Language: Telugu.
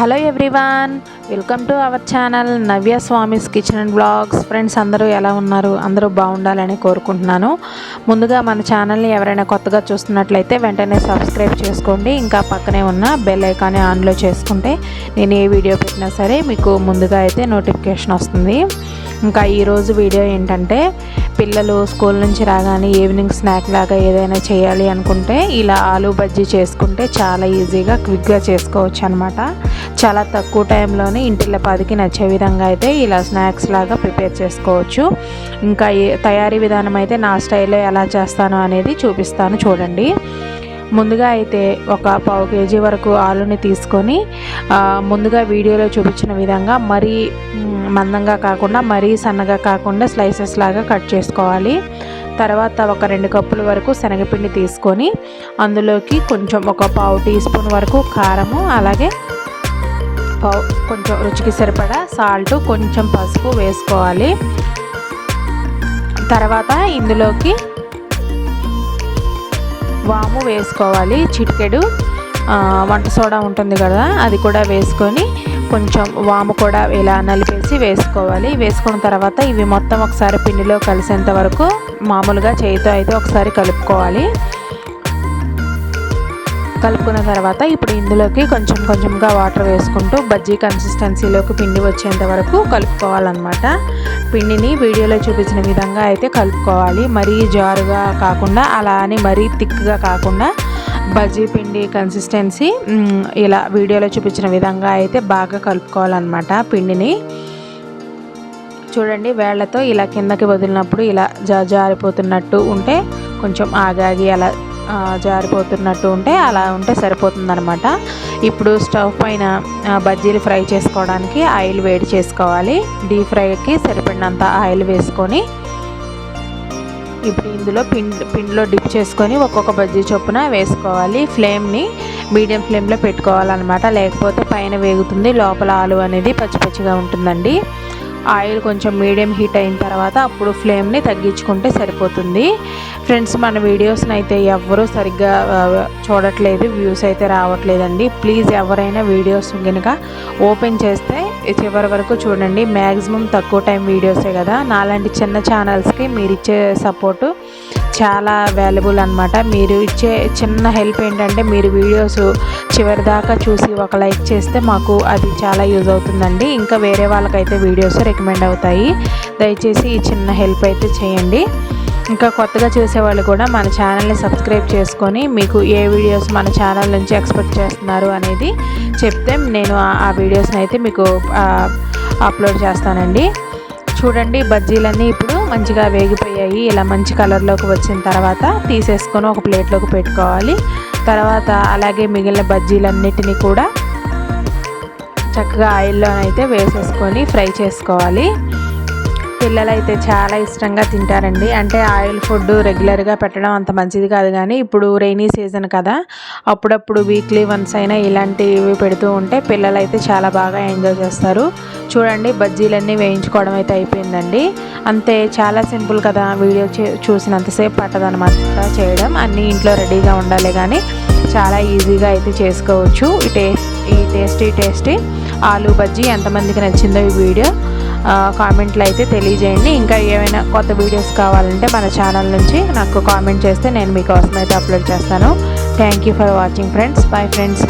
Hello everyone welcome to our channel Navya Swamy's kitchen and blogs. Friends అందరూ ఎలా ఉన్నారు? అందరూ బాగుండాలని కోరుకుంటున్నాను. ముందుగా మన ఛానల్ని ఎవరైనా కొత్తగా చూస్తున్నట్లయితే వెంటనే సబ్స్క్రైబ్ చేసుకోండి. ఇంకా పక్కనే ఉన్న బెల్ ఐకాన్ని ఆన్లో చేసుకుంటే నేను ఏ వీడియో పెట్టినా సరే మీకు ముందుగా అయితే నోటిఫికేషన్ వస్తుంది. ఇంకా ఈరోజు వీడియో ఏంటంటే పిల్లలు స్కూల్ నుంచి రాగానే ఈవినింగ్ స్నాక్ లాగా ఏదైనా చేయాలి అనుకుంటే ఇలా ఆలూ బజ్జీ చేసుకుంటే చాలా ఈజీగా క్విక్గా చేసుకోవచ్చు అనమాట చాలా తక్కువ టైంలోనే ఇంటిల్ల పదికి నచ్చే విధంగా అయితే ఇలా స్నాక్స్ లాగా ప్రిపేర్ చేసుకోవచ్చు. ఇంకా తయారీ విధానం అయితే నా స్టైల్లో ఎలా చేస్తాను అనేది చూపిస్తాను చూడండి. ముందుగా అయితే ఒక పావు కేజీ వరకు ఆలుని తీసుకొని ముందుగా వీడియోలో చూపించిన విధంగా మరీ మందంగా కాకుండా మరీ సన్నగా కాకుండా స్లైసెస్ లాగా కట్ చేసుకోవాలి. తర్వాత ఒక రెండు కప్పుల వరకు శనగపిండి తీసుకొని అందులోకి కొంచెం ఒక పావు టీ స్పూన్ వరకు కారము అలాగే పావు కొంచెం రుచికి సరిపడా సాల్ట్ కొంచెం పసుపు వేసుకోవాలి. తర్వాత ఇందులోకి వాము వేసుకోవాలి చిటికెడు వంట సోడా ఉంటుంది కదా అది కూడా వేసుకొని కొంచెం వాము కూడా ఇలా నలిపేసి వేసుకోవాలి. వేసుకున్న తర్వాత ఇవి మొత్తం ఒకసారి పిండిలో కలిసేంత వరకు మామూలుగా చేయితో అయితే ఒకసారి కలుపుకోవాలి. కలుపుకున్న తర్వాత ఇప్పుడు ఇందులోకి కొంచెం కొంచెంగా వాటర్ వేసుకుంటూ బజ్జీ కన్సిస్టెన్సీలోకి పిండి వచ్చేంత వరకు కలుపుకోవాలన్నమాట. పిండిని వీడియోలో చూపించిన విధంగా అయితే కలుపుకోవాలి. మరీ జారుగా కాకుండా అలా అని మరీ థిక్గా కాకుండా బజ్జీ పిండి కన్సిస్టెన్సీ ఇలా వీడియోలో చూపించిన విధంగా అయితే బాగా కలుపుకోవాలన్నమాట పిండిని. చూడండి వేళ్ళతో ఇలా కిందకి వదిలినప్పుడు ఇలా జా జారిపోతున్నట్టు ఉంటే కొంచెం ఆగాగి అలా జారిపోతున్నట్టు ఉంటే అలా ఉంటే సరిపోతుందనమాట ఇప్పుడు స్టవ్ పైన బజ్జీలు ఫ్రై చేసుకోవడానికి ఆయిల్ వేడి చేసుకోవాలి. డీప్ ఫ్రైకి సరిపడినంత ఆయిల్ వేసుకొని ఇప్పుడు ఇందులో పిండి పిండిలో డిప్ చేసుకొని ఒక్కొక్క బజ్జీ చొప్పున వేసుకోవాలి. ఫ్లేమ్ని మీడియం ఫ్లేమ్లో పెట్టుకోవాలన్నమాట. లేకపోతే పైన వేగుతుంది లోపల ఆలు అనేది పచ్చి పచ్చిగా ఉంటుందండి. ఆయిల్ కొంచెం మీడియం హీట్ అయిన తర్వాత అప్పుడు ఫ్లేమ్ని తగ్గించుకుంటే సరిపోతుంది. ఫ్రెండ్స్ మన వీడియోస్ని అయితే ఎవరూ సరిగ్గా చూడట్లేదు వ్యూస్ అయితే రావట్లేదండి. ప్లీజ్ ఎవరైనా వీడియోస్ కనుక ఓపెన్ చేస్తే చివరి వరకు చూడండి. మ్యాక్సిమం తక్కువ టైం వీడియోసే కదా. నాలాంటి చిన్న ఛానల్స్కి మీరు ఇచ్చే సపోర్టు చాలా వాల్యుబుల్ అనమాట మీరు ఇచ్చే చిన్న హెల్ప్ ఏంటంటే మీరు వీడియోస్ చివరి దాకా చూసి ఒక లైక్ చేస్తే మాకు అది చాలా యూజ్ అవుతుందండి. ఇంకా వేరే వాళ్ళకైతే వీడియోస్ రికమెండ్ అవుతాయి. దయచేసి ఈ చిన్న హెల్ప్ అయితే చేయండి. ఇంకా కొత్తగా చూసేవాళ్ళు కూడా మన ఛానల్ని సబ్స్క్రైబ్ చేసుకొని మీకు ఏ వీడియోస్ మన ఛానల్ నుంచి ఎక్స్పెక్ట్ చేస్తున్నారు అనేది చెప్తే నేను ఆ వీడియోస్ని అయితే మీకు అప్లోడ్ చేస్తానండి. చూడండి బజ్జీలన్నీ ఇప్పుడు మంచిగా వేగిపోయాయి. ఇలా మంచి కలర్లోకి వచ్చిన తర్వాత తీసేసుకొని ఒక ప్లేట్లోకి పెట్టుకోవాలి. తర్వాత అలాగే మిగిలిన బజ్జీలన్నిటినీ కూడా చక్కగా ఆయిల్లోనైతే వేసేసుకొని ఫ్రై చేసుకోవాలి. పిల్లలు అయితే చాలా ఇష్టంగా తింటారండి. అంటే ఆయిల్ ఫుడ్ రెగ్యులర్గా పెట్టడం అంత మంచిది కాదు కానీ ఇప్పుడు రైనీ సీజన్ కదా అప్పుడప్పుడు వీక్లీ వన్స్ అయినా ఇలాంటివి పెడుతూ ఉంటే పిల్లలు అయితే చాలా బాగా ఎంజాయ్ చేస్తారు. చూడండి బజ్జీలన్నీ వేయించుకోవడం అయితే అయిపోయిందండి. అంతే చాలా సింపుల్ కదా వీడియో చూసినంతసేపు పట్టదనమాట చేయడం. అన్నీ ఇంట్లో రెడీగా ఉండాలి కానీ చాలా ఈజీగా అయితే చేసుకోవచ్చు. ఈ టేస్ట్ ఈ టేస్టీ టేస్టీ ఆలూ బజ్జీ ఎంతమందికి నచ్చిందో ఈ వీడియో కామెంట్లు అయితే తెలియజేయండి. ఇంకా ఏమైనా కొత్త వీడియోస్ కావాలంటే మన ఛానల్ నుంచి నాకు కామెంట్ చేస్తే నేను మీకోసం అయితే అప్లోడ్ చేస్తాను. Thank you for watching friends bye friends